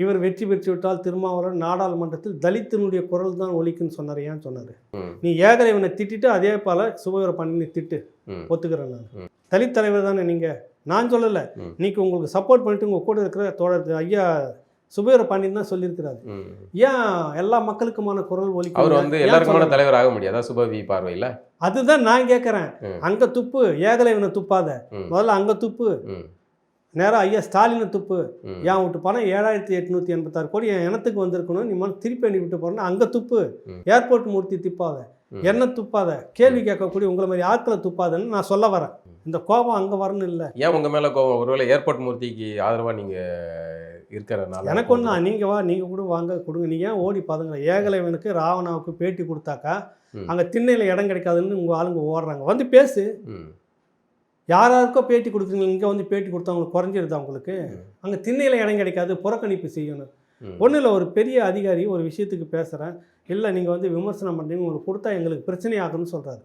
இவர் வெற்றி பெற்று விட்டால் திருமாவளவன் நாடாளுமன்றத்தில் தலித்தினுடைய குரல் தான் ஒலிக்குன்னு சொன்னார். ஏன் சொன்னார்? நீ ஏகலைவனை திட்டிட்டு அதே போல சுபவீர பண்ணி திட்டு. ஒத்துக்கிறேன் நான். தலித் தலைவர் தானே நீங்கள் நான் சொல்லலை. இன்னைக்கு உங்களுக்கு சப்போர்ட் பண்ணிட்டு உங்கள் கூட இருக்கிற தோழர் ஐயா சுபவீர பாண்டியன் தான் சொல்லியிருக்கிறாரு. ஏன் எல்லா மக்களுக்குமான குரல் ஒலிக்கும் அவர் வந்து எல்லாருக்குமான? தலைவர் ஆக முடியாதா? சுபவி பார்வையில? அதுதான் நான் கேட்குறேன். அங்க துப்பு ஏகலைவனை துப்பாத. முதல்ல அங்க துப்பு. ம், நேரா ஐயா ஸ்டாலினை துப்பு. ஏன் விட்டு பணம் ஏழாயிரத்தி எட்நூத்தி எண்பத்தாறு கோடி என் இனத்துக்கு வந்திருக்கணும். நீ முதல்ல திருப்பி அனுப்பி விட்டு போறேன்னா அங்க துப்பு. ஏர்போர்ட் மூர்த்தி துப்பாத. என்ன துப்பாத. கேள்வி கேட்கக்கூடிய உங்களை மாதிரி ஆட்களை துப்பாதன்னு நான் சொல்ல வரேன். இந்த கோபம் அங்க வரணும் இல்லை. ஏன் உங்க மேல கோவம் ஒருவேளை ஏர்போர்ட் மூர்த்திக்கு ஆதரவா நீங்க இருக்கிறனால? எனக்கு ஒன்றா நீங்கள் வா நீங்கள் கூட வாங்க கொடுங்க. நீ ஏன் ஓடி பாதுங்கள ஏகலைவனுக்கு ராவணாவுக்கு பேட்டி கொடுத்தாக்கா. அங்கே திண்ணையில் இடம் கிடைக்காதுன்னு உங்கள் ஆளுங்க ஓடுறாங்க. வந்து பேசு. ம், யாராருக்கோ பேட்டி கொடுக்குறீங்க இங்கே வந்து பேட்டி கொடுத்தா உங்களுக்கு குறைஞ்சிருதா உங்களுக்கு? ம். அங்கே திண்ணையில் இடம் கிடைக்காது புறக்கணிப்பு செய்யணும். ஒன்றும் இல்லை ஒரு பெரிய அதிகாரி ஒரு விஷயத்துக்கு பேசுகிறேன் இல்லை நீங்கள் வந்து விமர்சனம் பண்ணுறீங்க உங்களுக்கு கொடுத்தா எங்களுக்கு பிரச்சனை ஆகும்னு சொல்கிறாரு